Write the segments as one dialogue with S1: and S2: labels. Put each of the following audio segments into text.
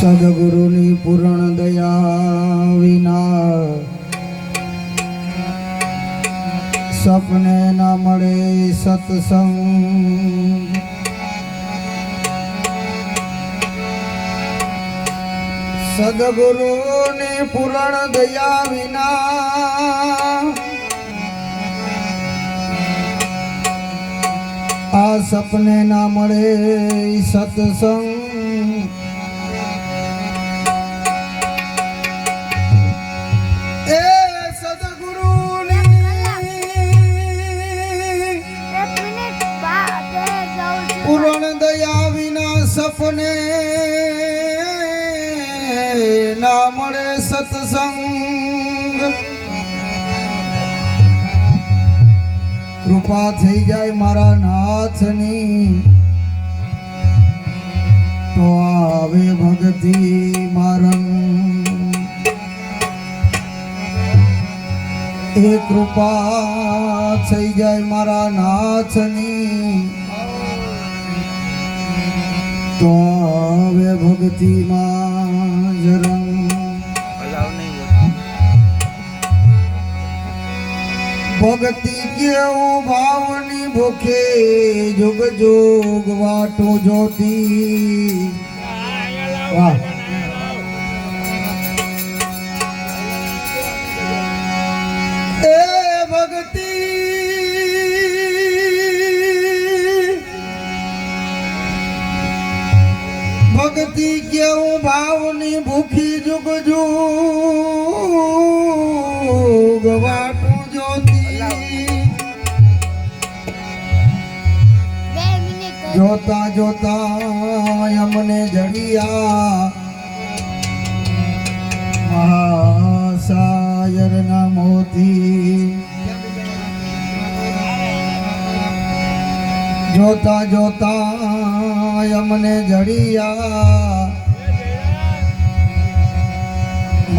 S1: સદગુરુની પૂર્ણ દયા વિના સપને ના મળે સત્સંગ. સદગુરુની પૂરણ દયા વિના આ સપને ના મળે સત્સંગ. સપને ના મળે સત્સંગ. કૃપા થઈ જાય મારા નાથની. તો આવે ભક્તિ મારમ. એ કૃપા થઈ જાય મારા નાથની. તો હવે ભક્તિમાં જરંગ ભક્તિ કેવું ભાવની ભૂખે જોગ જોગ વાટો જોતી એ ભક્તિ ભૂખી જુગજુ જુગ વાટું જોતી જોતા જોતા અમને જડિયા. મહાસાયર ના મોતી જોતા જોતા અમને જડિયા.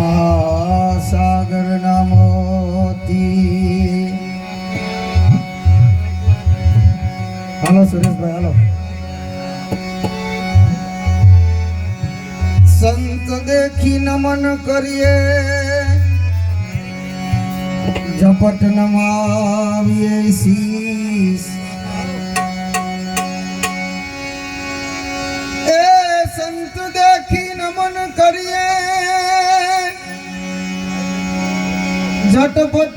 S1: મહાસાગર ના મોતી હાલો સુરેશભાઈ હાલો સંત દેખી નમન કરીએ ઝપટ નમાવીએ શીશ સંત દેખી નમન કરીએ ઝટપટ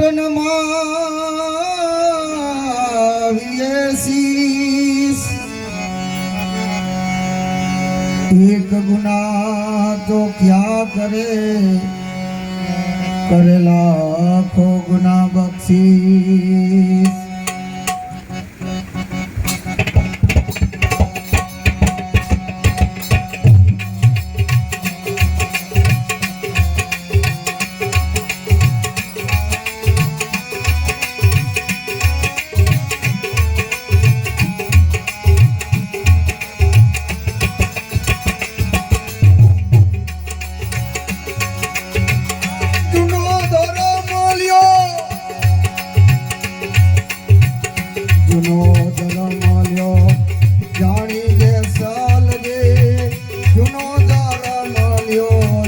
S1: એક ગુના તો ક્યાં કરે? કરેલા ખો ગુના બક્ષીસ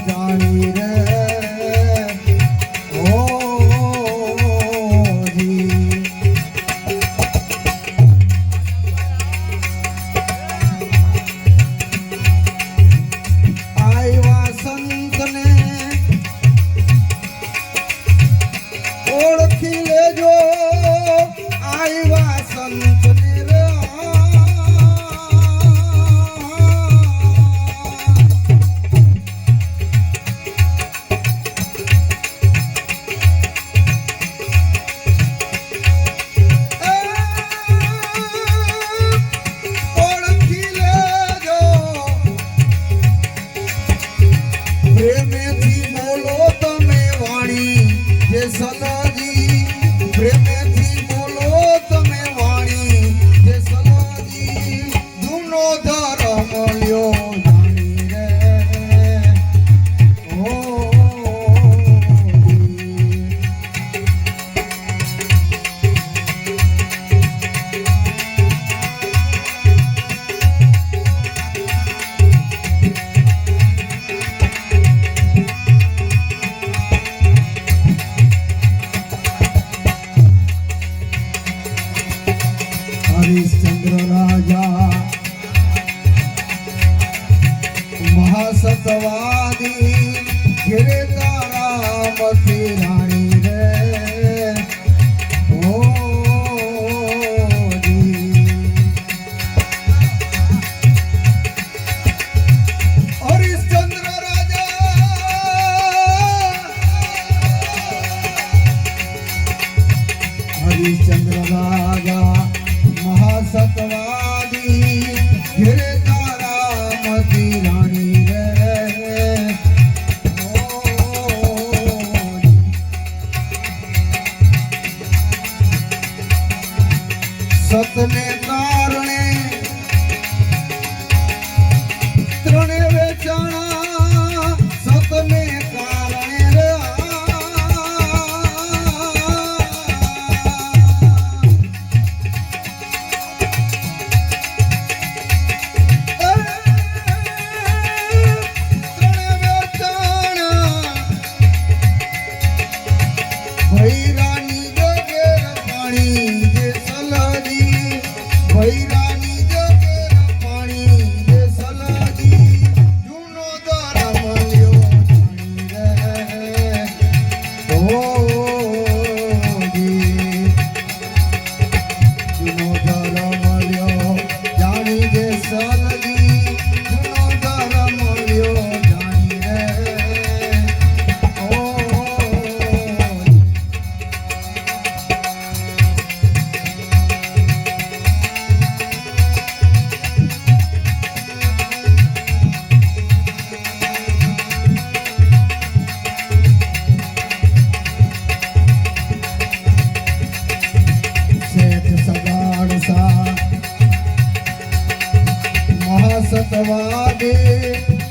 S1: જાણી રે.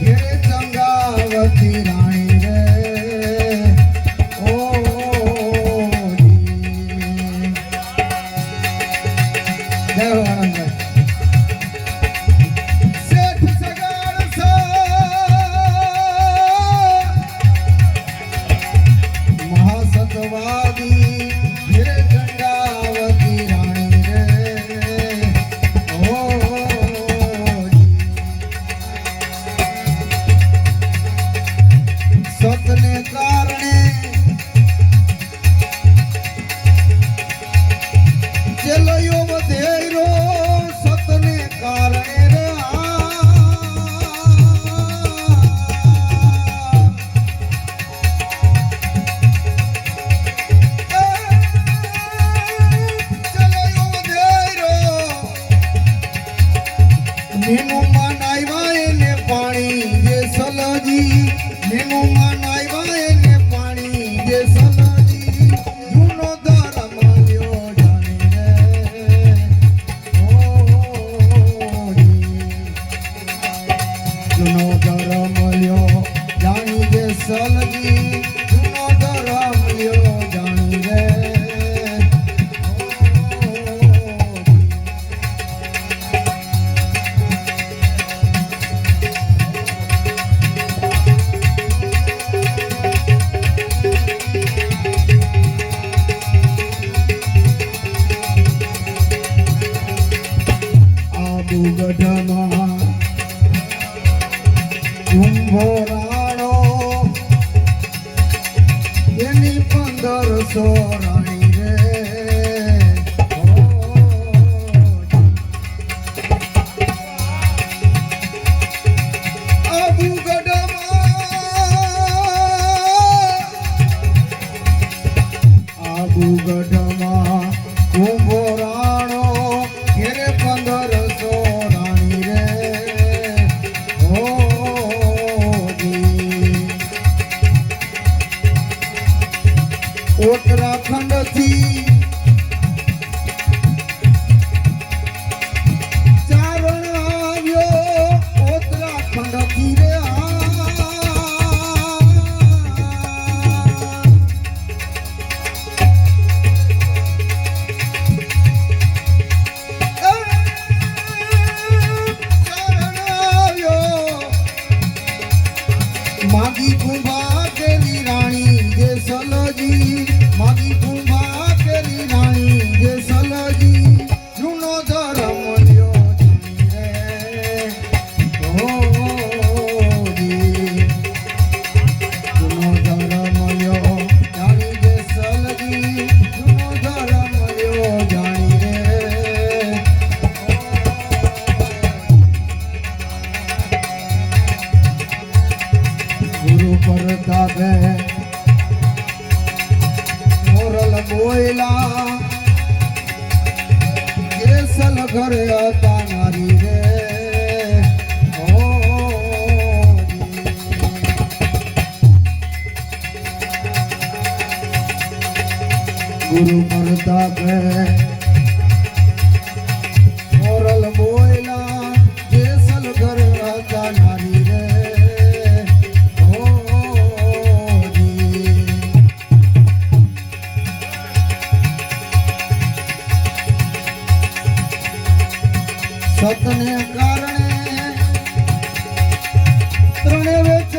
S1: இரண்டாவத்தின સલજી સતને કારણે ત્રણે વેચાણ